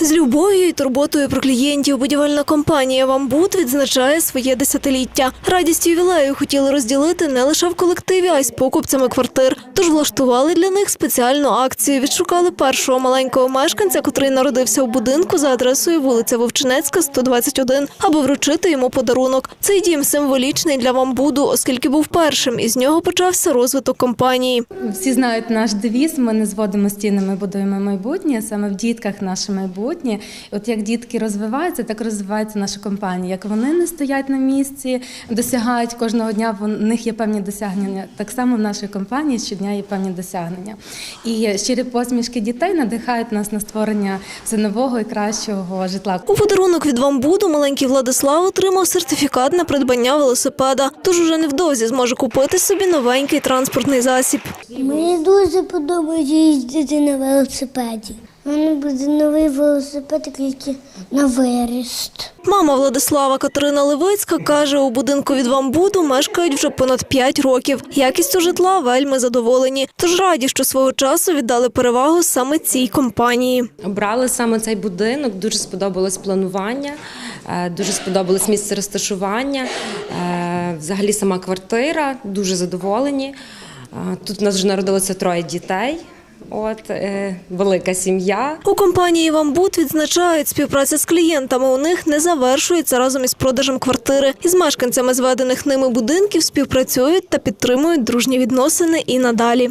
З любов'ю і турботою про клієнтів будівельна компанія «Вамбут» відзначає своє десятиліття. Радість ювілею хотіли розділити не лише в колективі, а й з покупцями квартир. Тож влаштували для них спеціальну акцію. Відшукали першого маленького мешканця, котрий народився у будинку за адресою вулиця Вовчинецька, 121, аби вручити йому подарунок. Цей дім символічний для «Вамбуду», оскільки був першим, і з нього почався розвиток компанії. Всі знають наш девіз. Ми не зводимо стіни, ми будуємо майбутнє. Саме в дітках наше майбутнє. І От як дітки розвиваються, так розвивається наша компанія. Як вони не стоять на місці, досягають кожного дня. В них є певні досягнення. Так само в нашій компанії щодня є певні досягнення. І щирі посмішки дітей надихають нас на створення все нового і кращого житла. У подарунок від «Вамбуду» маленький Владислав отримав сертифікат на придбання велосипеда. Тож уже невдовзі зможе купити собі новенький транспортний засіб. Мені дуже подобається їздити на велосипеді. У мене буде новий велосипед тільки на виріст. Мама Владислава Катерина Левицька каже, у будинку від «Вамбуду» мешкають вже понад 5 років. Якістю житла вельми задоволені. Тож раді, що свого часу віддали перевагу саме цій компанії. Обрали саме цей будинок, дуже сподобалось планування, е, дуже сподобалось місце розташування, е, взагалі сама квартира, дуже задоволені. Е, Тут у нас вже народилося троє дітей. От е, велика сім'я. У компанії «Вамбут» відзначають, співпраця з клієнтами у них не завершується разом із продажем квартири. Із мешканцями зведених ними будинків співпрацюють та підтримують дружні відносини і надалі.